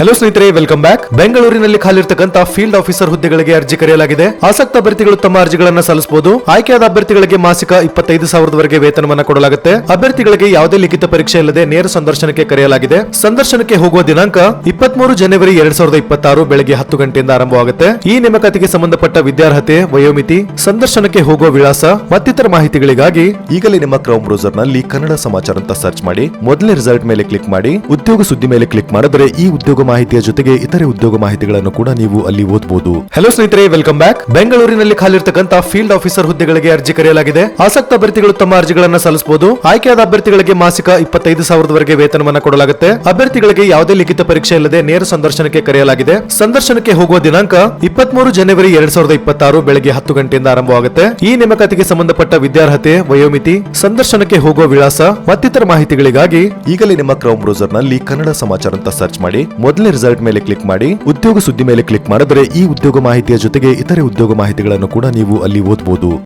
Hello ಸ್ನೇಹಿತರೆ welcome back ಬೆಂಗಳೂರಿನಲ್ಲಿ ಖಾಲಿರ್ತಕ್ಕಂತ field officer ಹುದ್ದೆಗಳಿಗೆ ಅರ್ಜಿ ಕರೆಯಲಾಗಿದೆ. ಆಸಕ್ತ ಅಭ್ಯರ್ಥಿಗಳು ತಮ್ಮ ಅರ್ಜಿಗಳನ್ನು ಸಲ್ಲಿಸಬಹುದು. ಆಯ್ಕೆಯಾದ ಅಭ್ಯರ್ಥಿಗಳಿಗೆ ಮಾಸಿಕ ಇಪ್ಪತ್ತೈದು ಸಾವಿರದವರೆಗೆ ವೇತನವನ್ನು ಕೊಡಲಾಗುತ್ತೆ. ಅಭ್ಯರ್ಥಿಗಳಿಗೆ ಯಾವುದೇ ಲಿಖಿತ ಪರೀಕ್ಷೆ ಇಲ್ಲದೆ ನೇರ ಸಂದರ್ಶನಕ್ಕೆ ಕರೆಯಲಾಗಿದೆ. ಸಂದರ್ಶನಕ್ಕೆ ಹೋಗುವ ದಿನಾಂಕ ಇಪ್ಪತ್ಮೂರು ಜನವರಿ ಎರಡ್ ಸಾವಿರದ ಇಪ್ಪತ್ತಾರು ಬೆಳಗ್ಗೆ ಹತ್ತು ಗಂಟೆಯಿಂದ ಆರಂಭವಾಗುತ್ತೆ. ಈ ನೇಮಕಾತಿಗೆ ಸಂಬಂಧಪಟ್ಟ ವಿದ್ಯಾರ್ಹತೆ, ವಯೋಮಿತಿ, ಸಂದರ್ಶನಕ್ಕೆ ಹೋಗುವ ವಿಳಾಸ, ಮತ್ತಿತರ ಮಾಹಿತಿಗಳಿಗಾಗಿ ಈಗಲೇ ನಿಮ್ಮ ಕ್ರೌಮ್ ಬ್ರೌಸರ್ನಲ್ಲಿ ಕನ್ನಡ ಸಮಾಚಾರ ಅಂತ ಸರ್ಚ್ ಮಾಡಿ. ಮೊದಲನೇ ರಿಸಲ್ಟ್ ಮೇಲೆ ಕ್ಲಿಕ್ ಮಾಡಿ. ಉದ್ಯೋಗ ಸುದ್ದಿ ಮೇಲೆ ಕ್ಲಿಕ್ ಮಾಡಿದ್ರೆ ಈ ಉದ್ಯೋಗ ಮಾಹಿತಿಯ ಜೊತೆಗೆ ಇತರೆ ಉದ್ಯೋಗ ಮಾಹಿತಿಗಳನ್ನು ಕೂಡ ನೀವು ಅಲ್ಲಿ ಓದಬಹುದು ಹಲೋ ಸ್ನೇಹಿತರೆ ವೆಲ್ಕಮ್ ಬ್ಯಾಕ್ ಬೆಂಗಳೂರಿನಲ್ಲಿ ಖಾಲಿರ್ತಕ್ಕಂತಹ ಫೀಲ್ಡ್ ಆಫೀಸರ್ ಹುದ್ದೆಗಳಿಗೆ ಅರ್ಜಿ ಕರೆಯಲಾಗಿದೆ. ಆಸಕ್ತ ಅಭ್ಯರ್ಥಿಗಳು ತಮ್ಮ ಅರ್ಜಿಗಳನ್ನು ಸಲ್ಲಿಸಬಹುದು ಆಯ್ಕೆಯಾದ ಅಭ್ಯರ್ಥಿಗಳಿಗೆ ಮಾಸಿಕ ಇಪ್ಪತ್ತೈದು ಸಾವಿರದವರೆಗೆ ವೇತನವನ್ನು ಕೊಡಲಾಗುತ್ತೆ. ಅಭ್ಯರ್ಥಿಗಳಿಗೆ ಯಾವುದೇ ಲಿಖಿತ ಪರೀಕ್ಷೆ ಇಲ್ಲದೆ ನೇರ ಸಂದರ್ಶನಕ್ಕೆ ಕರೆಯಲಾಗಿದೆ. ಸಂದರ್ಶನಕ್ಕೆ ಹೋಗುವ ದಿನಾಂಕ ಇಪ್ಪತ್ಮೂರು ಜನವರಿ ಎರಡ್ ಸಾವಿರದ ಇಪ್ಪತ್ತಾರು ಬೆಳಗ್ಗೆ ಹತ್ತು ಗಂಟೆಯಿಂದ ಆರಂಭವಾಗುತ್ತೆ. ಈ ನೇಮಕಾತಿಗೆ ಸಂಬಂಧಪಟ್ಟ ವಿದ್ಯಾರ್ಹತೆ, ವಯೋಮಿತಿ, ಸಂದರ್ಶನಕ್ಕೆ ಹೋಗುವ ವಿಳಾಸ, ಮತ್ತಿತರ ಮಾಹಿತಿಗಳಿಗಾಗಿ ಈಗಲೇ ನಿಮ್ಮ ಕ್ರೌಮ್ ಬ್ರೌಸರ್ನಲ್ಲಿ ಕನ್ನಡ ಸಮಾಚಾರ ಅಂತ ಸರ್ಚ್ ಮಾಡಿ. ಮೊದಲನೇ ರಿಸಲ್ಟ್ ಮೇಲೆ ಕ್ಲಿಕ್ ಮಾಡಿ, ಉದ್ಯೋಗ ಸುದ್ದಿ ಮೇಲೆ ಕ್ಲಿಕ್ ಮಾಡಿದ್ರೆ ಈ ಉದ್ಯೋಗ ಮಾಹಿತಿಯ ಜೊತೆಗೆ ಇತರೆ ಉದ್ಯೋಗ ಮಾಹಿತಿಗಳನ್ನು ಕೂಡ ನೀವು ಅಲ್ಲಿ ಓದಬಹುದು